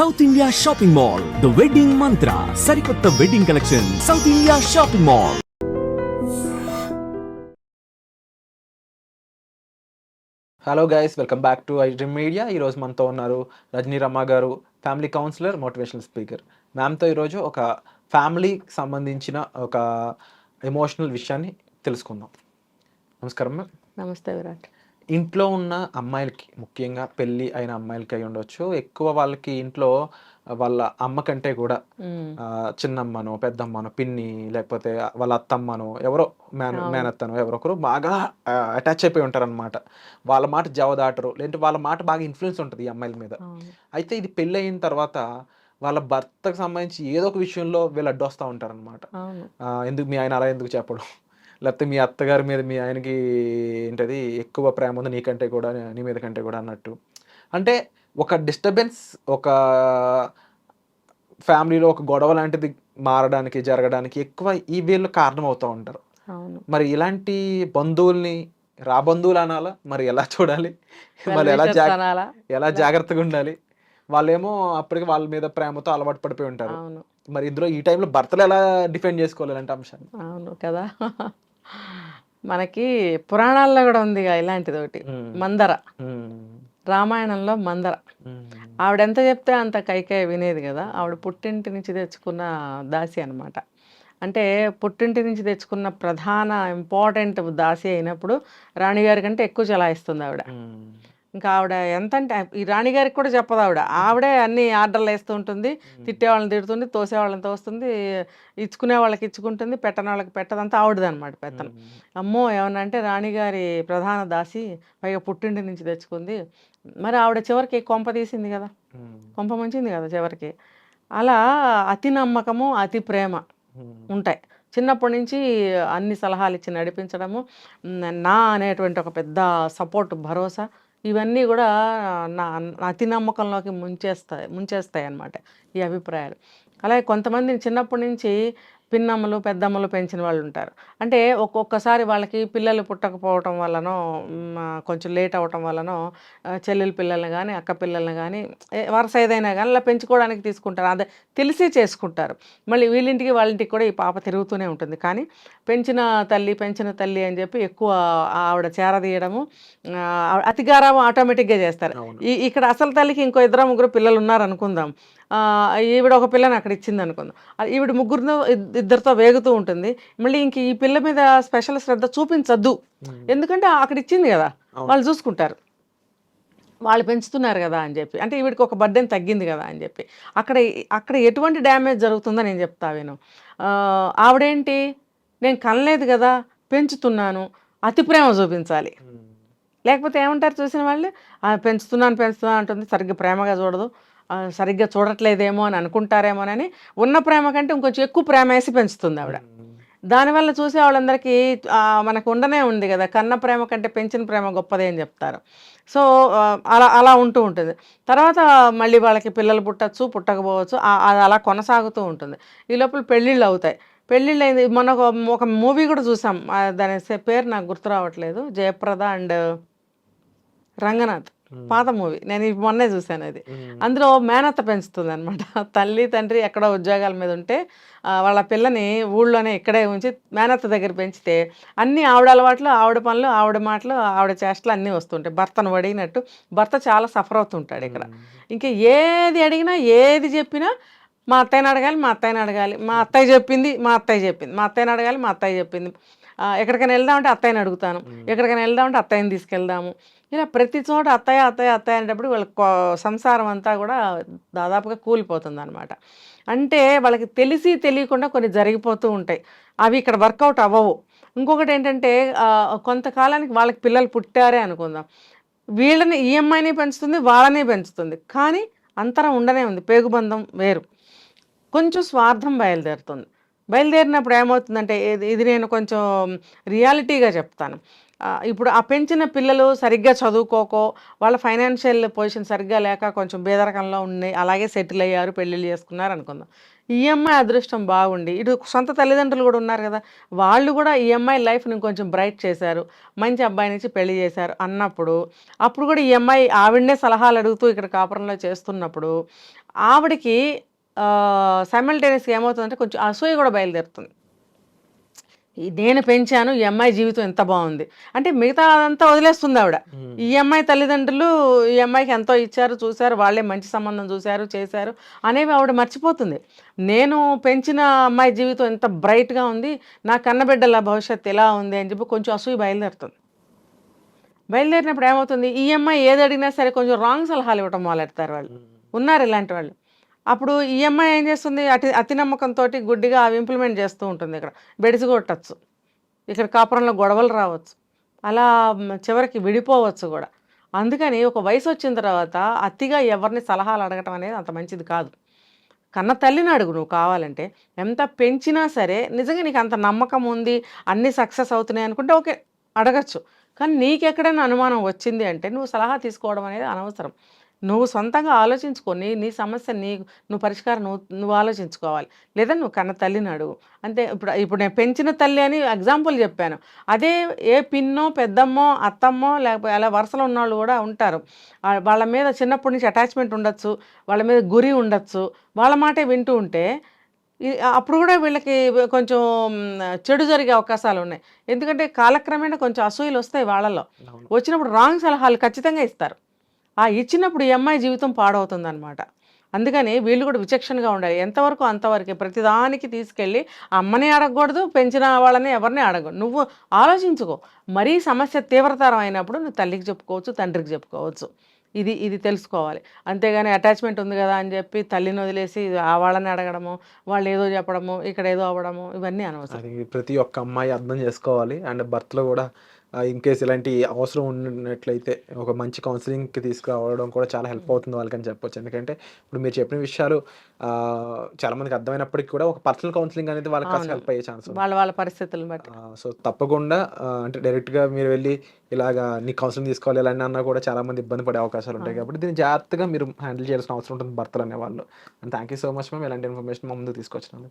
South India shopping mall the wedding Mantra సరికొత్త wedding collection South India shopping mall hello guys welcome back to I dream media ఈరోజు మనతో ఉన్నారు రజనీ రమ్మ గారు family counsellor motivational speaker మ్యామ్తో ఈరోజు ఒక ఫ్యామిలీకి సంబంధించిన ఒక ఎమోషనల్ విషయాన్ని తెలుసుకుందాం. నమస్కారం మ్యామ్ నమస్తే విరాట్. ఇంట్లో ఉన్న అమ్మాయిలకి ముఖ్యంగా పెళ్ళి అయిన అమ్మాయిలకి అయి ఉండొచ్చు. ఎక్కువ వాళ్ళకి ఇంట్లో వాళ్ళ అమ్మ కంటే కూడా చిన్నమ్మనో పెద్దమ్మనో పిన్ని లేకపోతే వాళ్ళ అత్తమ్మనో ఎవరో మేన. మేనత్తనో ఎవరో ఒకరు బాగా అటాచ్ అయిపోయి ఉంటారు అనమాట వాళ్ళ మాట జవదాటరు లేదంటే వాళ్ళ మాట బాగా ఇన్ఫ్లుయెన్స్ ఉంటుంది ఈ అమ్మాయిల మీద. అయితే ఇది పెళ్ళి అయిన తర్వాత వాళ్ళ భర్తకు సంబంధించి ఏదో ఒక విషయంలో వీళ్ళు అడ్డొస్తూ ఉంటారు అనమాట అవును ఎందుకు మీ ఆయన అలా ఎందుకు చెప్పడం? లేకపోతే మీ అత్తగారి మీద మీ ఆయనకి ఏంటది ఎక్కువ ప్రేమ ఉంది నీకంటే కూడా నీ మీద కంటే కూడా అన్నట్టు. అంటే ఒక డిస్టర్బెన్స్ ఒక ఫ్యామిలీలో ఒక గొడవ లాంటిది మారడానికి జరగడానికి ఎక్కువ ఈ వీళ్ళు కారణం అవుతూ ఉంటారు మరి ఇలాంటి బంధువుల్ని రా బంధువులు అనాలా? మరి ఎలా చూడాలి? వాళ్ళు ఎలా? ఎలా జాగ్రత్తగా ఉండాలి? వాళ్ళేమో అప్పటికి వాళ్ళ మీద ప్రేమతో అలవాటు పడిపోయి ఉంటారు. మరి ఇందులో ఈ టైంలో భర్తలు ఎలా డిఫెండ్ చేసుకోవాలి ఇలాంటి అంశాన్ని అవును కదా. మనకి పురాణాల్లో కూడా ఉంది ఇలాంటిది ఒకటి. మందర. రామాయణంలో మందర. ఆవిడ ఎంత చెప్తే అంత కైకాయ వినేది కదా ఆవిడ పుట్టింటి నుంచి తెచ్చుకున్న దాసి అన్నమాట అంటే పుట్టింటి నుంచి తెచ్చుకున్న ప్రధాన ఇంపార్టెంట్ దాసి అయినప్పుడు రాణిగారి కంటే ఎక్కువ చలాయిస్తుంది ఆవిడ. ఇంకా ఆవిడ ఎంత అంటే ఈ రాణిగారికి కూడా చెప్పదు ఆవిడ. ఆవిడే అన్ని ఆర్డర్లు వేస్తూ ఉంటుంది. తిట్టే వాళ్ళని తిడుతుంది తోసే వాళ్ళని తోస్తుంది ఇచ్చుకునే వాళ్ళకి ఇచ్చుకుంటుంది పెట్టని వాళ్ళకి పెట్టదంతా ఆవిడది అనమాట పెత్తనం అమ్మో ఏమన్నా అంటే రాణిగారి ప్రధాన దాసి పైగా పుట్టింటి నుంచి తెచ్చుకుంది. మరి ఆవిడ చివరికి కొంప తీసింది కదా. కొంప ముంచింది కదా చివరికి. అలా అతి నమ్మకము అతి ప్రేమ. ఉంటాయి. చిన్నప్పటి నుంచి అన్ని సలహాలు ఇచ్చి నడిపించడము నా అనేటువంటి ఒక పెద్ద సపోర్ట్ భరోసా ఇవన్నీ కూడా నా అతి నమ్మకంలోకి ముంచేస్తాయి ముంచేస్తాయి అన్నమాట ఈ అభిప్రాయాలు. అలాగే కొంతమందిని చిన్నప్పటి నుంచి పిన్నమ్మలు పెద్దమ్మలు పెంచిన వాళ్ళు ఉంటారు అంటే ఒక్కొక్కసారి వాళ్ళకి పిల్లలు పుట్టకపోవటం వల్లనో కొంచెం లేట్ అవ్వటం వల్లనో చెల్లెల పిల్లల్ని కానీ అక్క పిల్లల్ని కానీ వరుస ఏదైనా కానీ అలా పెంచుకోవడానికి తీసుకుంటారు. అదే తెలిసి చేసుకుంటారు. మళ్ళీ వీళ్ళింటికి వాళ్ళింటికి కూడా ఈ పాప తిరుగుతూనే ఉంటుంది. కానీ పెంచిన తల్లి పెంచిన తల్లి అని చెప్పి ఎక్కువ ఆవిడ చేరదీయడము ఆ, అతి గారాబం ఆటోమేటిక్గా చేస్తారు. ఈ ఇక్కడ అసలు తల్లికి ఇంకో ఇద్దరు ముగ్గురు పిల్లలు ఉన్నారు అనుకుందాం ఆ, ఈవిడ ఒక పిల్లని అక్కడ ఇచ్చింది అనుకుందాం. ఈవిడ ముగ్గురు ఇద్దరితో వేగుతూ ఉంటుంది. మళ్ళీ ఇంక ఈ పిల్ల మీద స్పెషల్ శ్రద్ధ చూపించద్దు. ఎందుకంటే అక్కడ ఇచ్చింది కదా. వాళ్ళు చూసుకుంటారు. వాళ్ళు పెంచుతున్నారు కదా అని చెప్పి. అంటే ఈవిడికి ఒక బర్డెన్ తగ్గింది కదా అని చెప్పి. అక్కడ అక్కడ ఎటువంటి డ్యామేజ్ జరుగుతుందో నేను చెప్తా విను. ఆవిడేంటి? నేను కనలేదు కదా పెంచుతున్నాను. అతి ప్రేమ చూపించాలి. లేకపోతే ఏమంటారు చూసిన వాళ్ళు? "ఆ, పెంచుతున్నాను పెంచుతున్నాను అంటుంది. సరిగ్గా ప్రేమగా చూడదు. సరిగ్గా చూడట్లేదేమో అని అనుకుంటారేమోనని ఉన్న ప్రేమ కంటే ఇంకొంచెం ఎక్కువ ప్రేమ వేసి పెంచుతుంది ఆవిడ. దానివల్ల చూసే వాళ్ళందరికీ మనకు ఉండనే ఉంది కదా కన్న ప్రేమ కంటే పెంచిన ప్రేమ గొప్పదే అని చెప్తారు. సో అలా అలా ఉంటూ ఉంటుంది. తర్వాత మళ్ళీ వాళ్ళకి పిల్లలు పుట్టచ్చు పుట్టకపోవచ్చు అది అలా కొనసాగుతూ ఉంటుంది. ఈ లోపల పెళ్ళిళ్ళు అవుతాయి. పెళ్ళిళ్ళు అయింది మొన్న ఒక మూవీ కూడా చూసాం. దాని పేరు నాకు గుర్తు రావట్లేదు. జయప్రద అండ్ రంగనాథ్. పాత మూవీ. నేను మొన్నే చూశాను అది. అందులో మేనత్త పెంచుతుంది అనమాట తల్లి తండ్రి ఎక్కడో ఉద్యోగాల మీద ఉంటే వాళ్ళ పిల్లని ఊళ్ళోనే ఇక్కడే ఉంచి మేనత్త దగ్గర పెంచితే అన్ని ఆవిడ అలవాట్లు ఆవిడ పనులు ఆవిడ మాటలు ఆవిడ చేష్టలు అన్నీ వస్తుంటాయి. భర్తను అడిగినట్టు భర్త చాలా సఫర్ అవుతుంటాడు ఇక్కడ. ఇంకా ఏది అడిగినా ఏది చెప్పినా మా అత్తయ్యని అడగాలి మా అత్తయ్యని అడగాలి. మా అత్తయ్య చెప్పింది మా అత్తయ్య చెప్పింది. మా అత్తయ్యని అడగాలి మా అత్తయ్య చెప్పింది. ఎక్కడికైనా వెళ్దామంటే అత్తయ్యని అడుగుతాను. ఎక్కడికైనా వెళ్దామంటే అత్తయ్యని తీసుకెళ్దాము. ఇలా ప్రతి చోట అత్తయ్య అత్తయ్య అత్తయ్య అనేటప్పుడు వాళ్ళ సంసారం అంతా కూడా దాదాపుగా కూలిపోతుంది అనమాట అంటే వాళ్ళకి తెలిసి తెలియకుండా కొన్ని జరిగిపోతూ ఉంటాయి. అవి ఇక్కడ వర్కౌట్ అవ్వవు. ఇంకొకటి ఏంటంటే కొంతకాలానికి వాళ్ళకి పిల్లలు పుట్టారే అనుకుందాం. వీళ్ళని ఈఎంఐని పెంచుతుంది వాళ్ళని పెంచుతుంది. కానీ అంతరం ఉండనే ఉంది పేగుబంధం వేరు. కొంచెం స్వార్థం బయలుదేరుతుంది. బయలుదేరినప్పుడు ఏమవుతుందంటే ఇది ఇది నేను కొంచెం రియాలిటీగా చెప్తాను. ఇప్పుడు ఆ పెంచిన పిల్లలు సరిగ్గా చదువుకోకో వాళ్ళ ఫైనాన్షియల్ పొజిషన్ సరిగ్గా లేక కొంచెం బేదరకంలో ఉన్నాయి అలాగే సెటిల్ అయ్యారు పెళ్ళిళ్ళు చేసుకున్నారు అనుకుందాం. ఈఎంఐ అదృష్టం బాగుండి. ఇటు సొంత తల్లిదండ్రులు కూడా ఉన్నారు కదా వాళ్ళు కూడా ఈఎంఐ లైఫ్ని కొంచెం బ్రైట్ చేశారు మంచి అబ్బాయి నుంచి పెళ్ళి చేశారు అన్నప్పుడు అప్పుడు కూడా ఈఎంఐ ఆవిడనే సలహాలు అడుగుతూ ఇక్కడ కాపురంలో చేస్తున్నప్పుడు ఆవిడకి సైమల్టేనియస్గా ఏమవుతుందంటే కొంచెం అసూయ కూడా బయలుదేరుతుంది. నేను పెంచాను ఈ అమ్మాయి జీవితం ఎంత బాగుంది. అంటే మిగతా అదంతా వదిలేస్తుంది ఆవిడ. ఈ అమ్మాయి తల్లిదండ్రులు ఈ అమ్మాయికి ఎంతో ఇచ్చారు చూశారు వాళ్ళే మంచి సంబంధం చూశారు చేశారు అనేవి ఆవిడ మర్చిపోతుంది. నేను పెంచిన అమ్మాయి జీవితం ఎంత బ్రైట్గా ఉంది నా కన్నబిడ్డల భవిష్యత్తు ఎలా ఉంది అని చెప్పి కొంచెం అసూయ బయలుదేరుతుంది. బయలుదేరినప్పుడు ఏమవుతుంది? ఈ అమ్మాయి ఏది అడిగినా సరే కొంచెం రాంగ్ సలహాలు ఇవ్వటం మొదలెడతారు వాళ్ళు. ఉన్నారు ఇలాంటి వాళ్ళు. అప్పుడు ఈ అమ్మాయి ఏం చేస్తుంది? అతి అతి నమ్మకంతో గుడ్డిగా అవి ఇంప్లిమెంట్ చేస్తూ ఉంటుంది ఇక్కడ. బెడిసి కొట్టచ్చు. ఇక్కడ కాపురంలో గొడవలు రావచ్చు. అలా చివరికి విడిపోవచ్చు కూడా. అందుకని ఒక వయసు వచ్చిన తర్వాత అతిగా ఎవరిని సలహాలు అడగటం అనేది అంత మంచిది కాదు. కన్న తల్లిని అడుగు నువ్వు కావాలంటే. ఎంత పెంచినా సరే నిజంగా నీకు అంత నమ్మకం ఉంది అన్నీ సక్సెస్ అవుతున్నాయి అనుకుంటే ఓకే అడగచ్చు. కానీ నీకెక్కడైనా అనుమానం వచ్చింది అంటే నువ్వు సలహా తీసుకోవడం అనేది అనవసరం. నువ్వు సొంతంగా ఆలోచించుకొని నీ సమస్య నీ నువ్వు పరిష్కారం నువ్వు నువ్వు ఆలోచించుకోవాలి. లేదా నువ్వు కన్న తల్లిని అడుగు. అంతే ఇప్పుడు ఇప్పుడు నేను పెంచిన తల్లి అని ఎగ్జాంపుల్ చెప్పాను. అదే ఏ పిన్నో పెద్దమ్మో అత్తమ్మో లేకపోతే అలా వరుసలో ఉన్న వాళ్ళు కూడా ఉంటారు. వాళ్ళ మీద చిన్నప్పటి నుంచి అటాచ్మెంట్ ఉండొచ్చు వాళ్ళ మీద గురి ఉండొచ్చు వాళ్ళ మాటే వింటూ ఉంటే అప్పుడు కూడా వీళ్ళకి కొంచెం చెడు జరిగే అవకాశాలు ఉన్నాయి. ఎందుకంటే కాలక్రమేణా కొంచెం అసూయలు వస్తాయి వాళ్ళలో. వచ్చినప్పుడు రాంగ్ సలహాలు ఖచ్చితంగా ఇస్తారు. ఆ ఇచ్చినప్పుడు ఈ అమ్మాయి జీవితం పాడవుతుందనమాట అందుకని వీళ్ళు కూడా విచక్షణగా ఉండాలి. ఎంతవరకు అంతవరకే ప్రతిదానికి తీసుకెళ్ళి అమ్మని అడగకూడదు పెంచిన వాళ్ళని ఎవరిని అడగదు నువ్వు ఆలోచించుకో. మరీ సమస్య తీవ్రతరం అయినప్పుడు నువ్వు తల్లికి చెప్పుకోవచ్చు తండ్రికి చెప్పుకోవచ్చు. ఇది ఇది తెలుసుకోవాలి. అంతేగాని అటాచ్మెంట్ ఉంది కదా అని చెప్పి తల్లిని వదిలేసి ఆ వాళ్ళని అడగడము వాళ్ళు ఏదో చెప్పడము ఇక్కడ ఏదో అవ్వడము ఇవన్నీ అనవసరం. ప్రతి ఒక్క అమ్మాయి అర్థం చేసుకోవాలి. అండ్ భర్తలో కూడా ఇన్ కేస్ ఇలాంటి అవసరం ఉన్నట్లయితే ఒక మంచి కౌన్సిలింగ్కి తీసుకురావడం కూడా చాలా హెల్ప్ అవుతుంది వాళ్ళకని చెప్పొచ్చు. ఎందుకంటే ఇప్పుడు మీరు చెప్పిన విషయాలు ఆ, చాలా మందికి అర్థమైనప్పటికీ కూడా ఒక పర్సనల్ కౌన్సిలింగ్ అనేది వాళ్ళకి కాస్త. హెల్ప్ అయ్యే ఛాన్స్ వాళ్ళ వాళ్ళ పరిస్థితులను బట్టి. సో తప్పకుండా అంటే డైరెక్ట్గా మీరు వెళ్ళి ఇలాగా నీ కౌన్సిలింగ్ తీసుకోవాలి ఇలా అన్నా కూడా చాలా మంది ఇబ్బంది పడే అవకాశాలు ఉంటాయి కాబట్టి దీన్ని జాగ్రత్తగా మీరు హ్యాండిల్ చేయాల్సిన అవసరం ఉంటుంది భర్తలు అనేవాళ్ళు. And thank you so much ma'am ఇలాంటి ఇన్ఫర్మేషన్ మా ముందు తీసుకొచ్చినాను